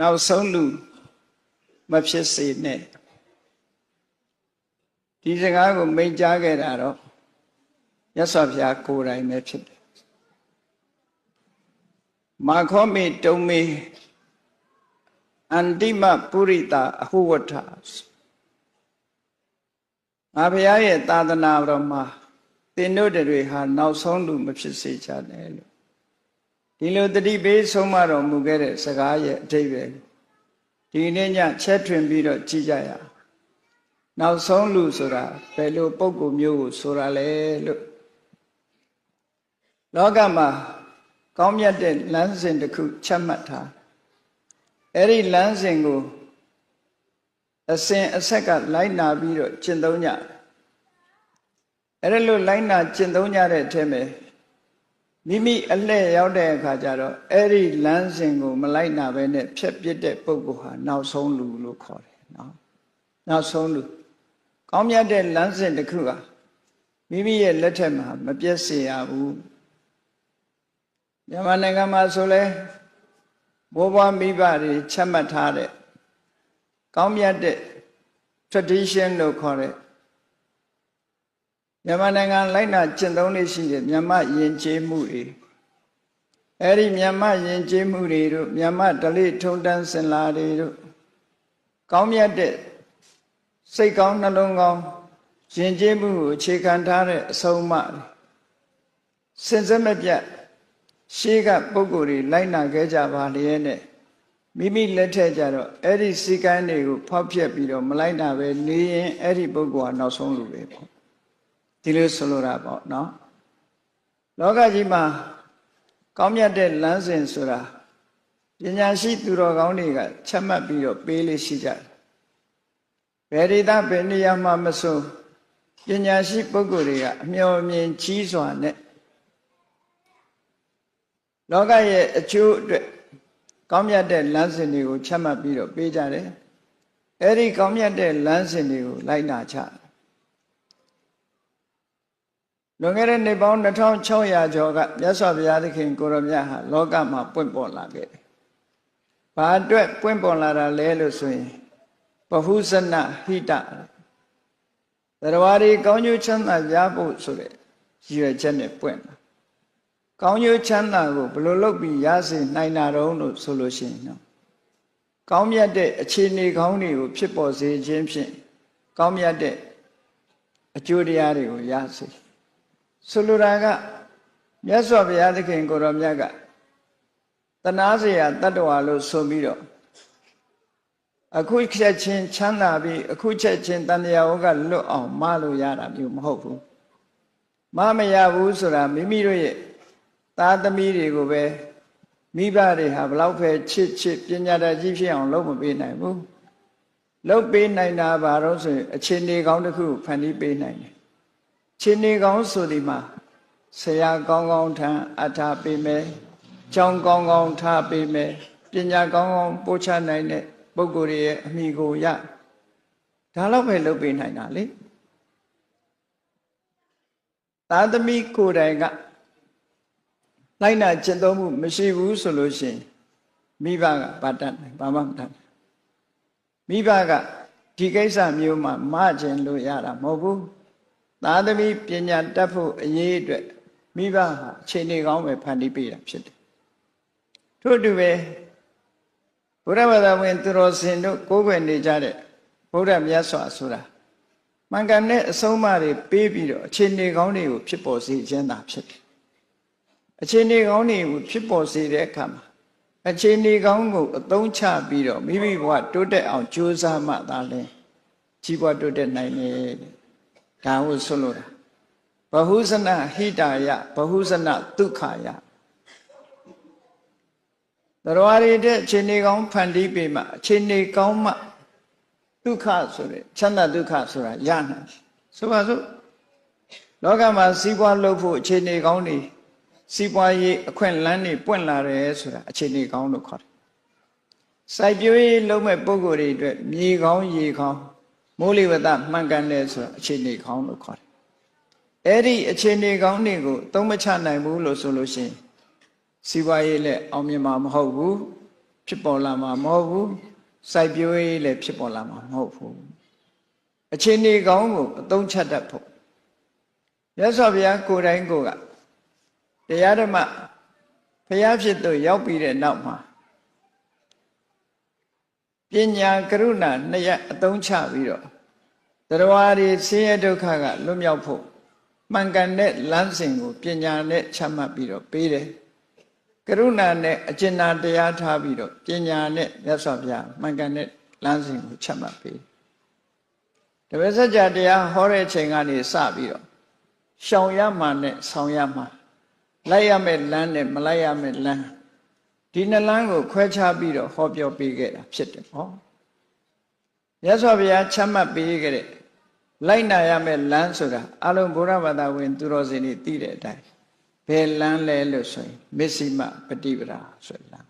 နောက်ဆုံးလူမဖြစ်စေနဲ့ဒီစကားကိုမိန့်ကြားခဲ့တာတော့ရသော်ဘုရားကိုယ်တိုင်ပဲဖြစ်တယ်မာခောမေတုံမေအန္တိမပုရိတာအဟုဝတ္ထငါဘုရားရဲ့သာသနာတော်မှာသင်တို့တွေဟာနောက်ဆုံးလူမဖြစ်စေချနဲ့လို့ ဒီလိုတတိပေးဆုံးမတော်မူခဲ့တဲ့စကားရဲ့အထိပ္ပယ်ဒီနေ့ညချက်ထွင်ပြီးတော့ကြည်ကြရအောင်နောက်ဆုံးလူဆိုတာဘယ်လိုပုံကိုမျိုးကိုဆိုတာလဲလို့လောကမှာကောင်းမြတ်တဲ့လမ်းစဉ်တစ်ခုချက်မှတ်ထားအဲ့ဒီလမ်းစဉ်ကိုအစဉ်အဆက်ကလိုက်နာပြီးတော့ကျင့်သုံးကြအဲ့ဒါလို့လိုက်နာကျင့်သုံးကြတဲ့အထက်မှာ မိမိအလှည့်ရောက်တဲ့အခါကျတော့အဲ့ဒီလမ်းစဉ်ကိုမလိုက်နာဘဲနဲ့ဖြတ်ပစ်တဲ့ပုဂ္ဂိုလ်ဟာနောက်ဆုံးလူလို့ခေါ်တယ်နော်နောက်ဆုံးလူကောင်းမြတ်တဲ့လမ်းစဉ်တစ်ခုဟာမိမိရဲ့လက်ထက်မှာမပြည့်စည်ရဘူးမြန်မာနိုင်ငံမှာဆိုလဲဘိုးဘွားမိဘတွေချက်မှတ်ထားတဲ့ကောင်းမြတ်တဲ့ tradition လို့ခေါ်တဲ့ မြန်မာနိုင်ငံလိုက်နာကျင့်သုံးလေးရှိတဲ့မြန်မာယဉ်ကျေးမှုတွေအဲ့ဒီမြန်မာယဉ်ကျေးမှုတွေတို့မြန်မာဓလေ့ထုံတန်းစင်လာတွေတို့ကောင်းမြတ်တဲ့စိတ်ကောင်းနှလုံးကောင်းယဉ်ကျေးမှုကိုအခြေခံထားတဲ့အဆုံးအမတွေစင်စက်မပြတ်ရှေးကပုံကိုယ်တွေလိုက်နာခဲ့ကြပါလျက်နဲ့မိမိလက်ထက်ကြတော့အဲ့ဒီစီကန်းတွေကိုဖောက်ဖျက်ပြီးတော့မလိုက်နာပဲနေရင်အဲ့ဒီပုဂ္ဂိုလ်ကနောက်ဆုံးလူပဲပေါ့ ဒီလိုဆိုလိုတာပေါ့နော်လောကကြီးမှာကောင်းမြတ်တဲ့လမ်းစဉ်ဆိုတာပညာရှိသူတော်ကောင်းတွေကချက်မှတ်ပြီးတော့ပေးလေးရှိကြတယ်ဘယ်ဒီသားဘယ်နေရာမှာမဆိုပညာရှိပုဂ္ဂိုလ်တွေကအမျှော်အမြင်ကြီးစွာနဲ့လောကရဲ့အကျိုးအတွက်ကောင်းမြတ်တဲ့လမ်းစဉ်တွေကိုချမှတ်ပြီးတော့ပေးကြတယ်အဲ့ဒီကောင်းမြတ်တဲ့လမ်းစဉ်တွေကိုလိုက်နာကြ လွန်ခဲ့တဲ့နှစ်ပေါင်း2600ကျော်ကမြတ်စွာဘုရားသခင်ကိုရမြတ်ဟာလောကမှာပွင့်ပေါ်လာခဲ့တယ်။ဘာအတွက်ပွင့်ပေါ်လာတာလဲလို့ဆိုရင်ပဟုဇနဟိတတရားရီကောင်းကျိုးချမ်းသာရဖို့ဆိုတဲ့ရည်ရွယ်ချက်နဲ့ပွင့်လာကောင်းကျိုးချမ်းသာကိုဘယ်လိုလုပ်ပြီးရစေနိုင်တာတုံးလို့ဆိုလို့ရှိရင်နော်ကောင်းမြတ်တဲ့အခြေအနေကောင်းတွေကိုဖြစ်ပေါ်စေခြင်းဖြင့်ကောင်းမြတ်တဲ့အကျိုးတရားတွေကိုရစေ ဆိုလိုတာကမြတ်စွာဘုရားသခင်ကိုရောမြတ်ကတနာစရာတတ္တဝါလို့ဆိုပြီးတော့အခုချက်ချင်းချမ်းသာပြီးအခုချက်ချင်းတန်တရာဝကလွတ်အောင်မလို့ရတာမျိုးမဟုတ်ဘူးမမရဘူးဆိုတာမိမိတို့ရဲ့သားသမီးတွေကိုပဲမိဘတွေဟာဘလောက်ပဲချစ်ချစ်ပညာတတ်ကြီးဖြစ်အောင်လုပ်မပေးနိုင်ဘူးလုပ်ပေးနိုင်တာဘာလို့ဆိုရင်အခြေအနေကောင်းတစ်ခုဖန်တီးပေးနိုင်တယ် ခြေအနေကောင်းဆိုဒီမှာဆရာကောင်းကောင်းထမ်းအထာပေးမယ်ကျောင်းကောင်းကောင်းထားပေးမယ်ပညာကောင်းကောင်းပို့ချနိုင်တဲ့ပုဂ္ဂိုလ်ရဲ့အမိကိုရဒါတော့ပဲလုပ်ပေးနိုင်တာလေသာသမီကိုယ်တိုင်ကလိုက်နာကျင့်သုံးမှုမရှိဘူးဆိုလို့ရှိရင်မိဘကဗတ်တတ်နိုင်ဘာမှမတတ်မိဘကဒီကိစ္စမျိုးမှာမကျင်လို့ရတာမဟုတ်ဘူး သာသမီပညာတတ်ဖို့အရေးအတွက်မိဘဟာခြေနေကောင်းပဲဖန်တီးပေးတာဖြစ်တယ်ထို့အတူပဲဘုရားဘာသာဝင်သူတော်စင်တို့ကိုးကွယ်နေကြတဲ့ဘုရားမြတ်စွာဆိုတာမှန်ကန်တဲ့အဆုံးအမတွေပေးပြီးတော့အခြေအနေကောင်းတွေကိုဖြစ်ပေါ်စေခြင်းသာဖြစ်တယ်အခြေအနေကောင်းတွေကိုဖြစ်ပေါ်စေတဲ့အခါမှာအခြေအနေကောင်းကိုအသုံးချပြီးတော့မိမိဘဝတိုးတက်အောင်ကြိုးစားမှသာလဲကြီးပွားတိုးတက်နိုင်တယ် ဒါကိုဆွလို့တာဘဟုဇနဟိတာယဘဟုဇနဒုက္ခယတရားရည်တဲ့အခြေအနေကောင်းဖန်တီးပေးမှအခြေအနေကောင်းမှဒုက္ခဆိုတဲ့ချမ်းသာဒုက္ခဆိုတာရနိုင်ဆိုပါစို့လောကမှာစီးပွားလုပ်ဖို့အခြေအနေကောင်းနေစီးပွားရေးအခွင့်လန်းတွေပွင့်လာတယ်ဆိုတာအခြေအနေကောင်းလို့ခေါ်တယ်စိုက်ပျိုးရေးလုပ်မဲ့ပုံကိုယ်တွေအတွက်မြေကောင်းရေကောင်း မိုးလေဝသမှန်ကန်တယ်ဆိုတာအခြေအနေကောင်းလို့ခေါ်တယ်အဲ့ဒီအခြေအနေကောင်းတွေကိုသုံးမချနိုင်ဘူးလို့ဆိုလို့ရှိရင်စီးပွားရေးလည်းအောင်မြင်မှာမဟုတ်ဘူးဖြစ်ပေါ်လာမှာမဟုတ်ဘူးစိုက်ပျိုးရေးလည်းဖြစ်ပေါ်လာမှာမဟုတ်ဘူးအခြေအနေကောင်းကိုအသုံးချတတ်ဖို့မြတ်စွာဘုရားကိုယ်တိုင်ကိုယ်ကတရားဓမ္မဘုရားဖြစ်သူရောက်ပြီးတဲ့နောက်မှာ ပညာကရုဏာနှစ်ရအသုံးချပြီးတော့တရားတွေဆင်းရဲဒုက္ခကလွတ်မြောက်ဖို့မှန်ကန်တဲ့လမ်းစဉ်ကိုပညာနဲ့ချမှတ်ပြီးတော့ပေးတယ်ကရုဏာနဲ့အကျဉ်းနာတရားထားပြီးတော့ပညာနဲ့မြတ်စွာဘုရားမှန်ကန်တဲ့လမ်းစဉ်ကိုချမှတ်ပေးတပည့်စကြာတရားဟောတဲ့အချိန်ကနေစပြီးတော့ရှောင်ရမှနဲ့ဆောင်ရမှလိုက်ရမယ့်လမ်းနဲ့မလိုက်ရမယ့်လမ်း ဒီနှစ်လမ်းကိုခွဲခြားပြီးတော့ဟောပြောပေးခဲ့တာဖြစ်တယ်ဟောမြတ်စွာဘုရားချမှတ်ပေးခဲ့တဲ့လိုက်နာရမယ့်လမ်းဆိုတာအလုံးဘုရားဘာသာဝင် သူတော်စင်တွေသိတဲ့အတိုင်းဘယ်လမ်းလဲလို့ဆိုရင်မစ္စည်းမပฏิပဒါဆိုတဲ့လမ်း